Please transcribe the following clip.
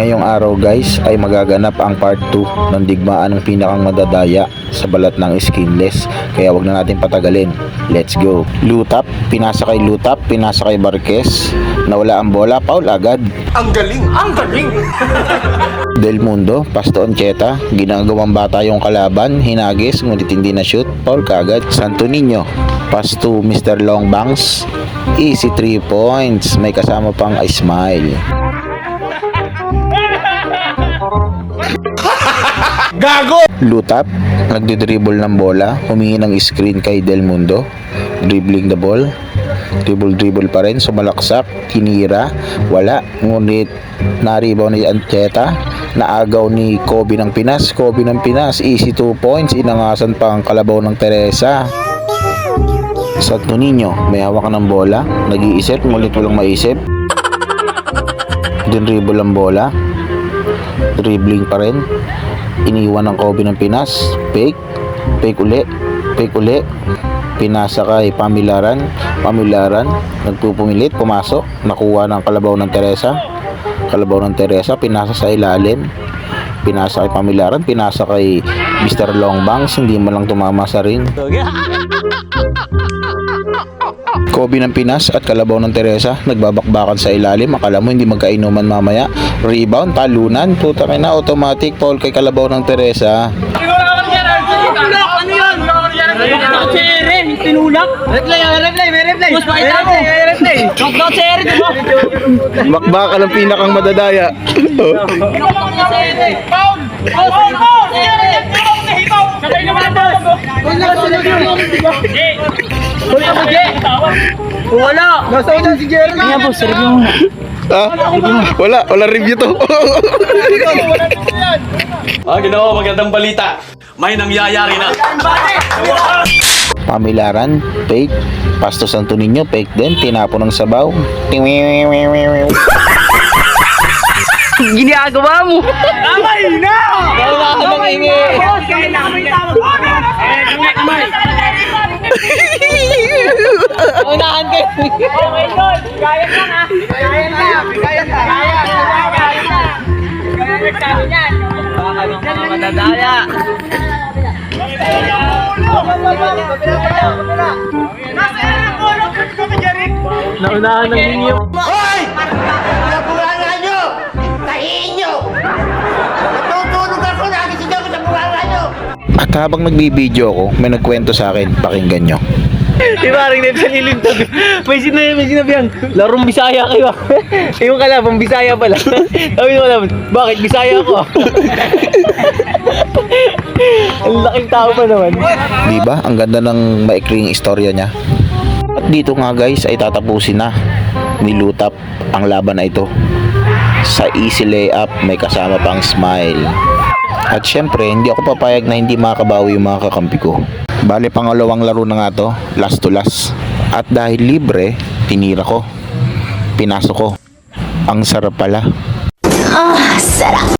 Ngayong araw guys ay magaganap ang part 2 ng digmaan ng pinakang madadaya sa balat ng skinless. Kaya wag na natin patagalin. Let's go. Lutap, pinasa kay Lutap, pinasa kay Barquez. Nawala ang bola, foul agad. Ang galing! Ang galing! Del Mundo, Pasto Ancheta, ginagawang bata yung kalaban, hinagis, ngunit hindi na shoot, foul kagad. Santo Niño, pass to Mr. Longbangs, easy 3 points, may kasama pang smile. Gago! Lutap, nagdidribble ng bola, humingi ng screen kay Del Mundo, dribbling the ball, dribble dribble pa rin, sumalaksak, tinira, wala, ngunit naribaw ni Ancheta, naagaw ni Kobe ng Pinas, Kobe ng Pinas, easy 2 points, inangasan pa ang kalabaw ng Teresa. Santo Niño, may hawak ng bola, nag-iisip, ngunit walang maisip. Dinribble ang bola, dribbling pa rin, iniwan ng Kobe ng Pinas. Fake. Fake uli. Fake uli. Pinasa kay Pamilaran. Pamilaran nagpupumilit pumasok. Nakuha ng kalabaw ng Teresa. Kalabaw ng Teresa pinasa sa ilalim pinasa kay Pamilaran pinasa kay Mr. Longbangs hindi man lang tumama sa ring. Kobe ng Pinas at kalabaw ng Teresa nagbabakbakan sa ilalim. Akala mo hindi magkainuman mamaya. Rebound talunan puta na automatic foul kay kalabaw ng Teresa. Ano yun? Tinulak. Replay, replay, may replay. Mas pakita mo. May replay. Knockdown chere, di ba? bakbakan ang pinakang madadaya Knockdown niya chere. Foul! Foul! Foul! Sabay naman ang boss. Wala! Nasa una si Jerry. Nga boss, review mo. ah, wala wala review to Ah, ginawa magandang balita. May nangyayari na. Pamilaran fake Pasto Santo Niño fake din tinapon ng sabaw Ginagawa mo! Kamay na! Kamay na! Boss, kamay na kamay tama! Eh, kamay kamay! Unahan kayo! Okay, Lord! Kaya ka na! Kaya na! Kaya na! Kaya na! Kaya na! Kaya nagsabi niyan! Baka ng mga madadaya! Naunahan ng ninyo! At habang nagbibideo ako may nagkwento sa akin pakinggan nyo Di ba, rin na nilintag. May sinabi, may sinabi yan. Larong Bisaya kayo. yung kalabang Bisaya pala. Sabi mo naman, bakit Bisaya ako? Ang laking tao pa naman. Di ba? Ang ganda ng maikling istorya niya. At dito nga guys ay tatapusin na ni Lutap ang laban na ito. Sa easy layup may kasama pang smile. At syempre, hindi ako papayag na hindi makabawi yung mga kakampi ko. Bale, pangalawang laro na nga to, last to last. At dahil libre, tinira ko. Pinasok ko. Ang sarap pala. Ah, sarap.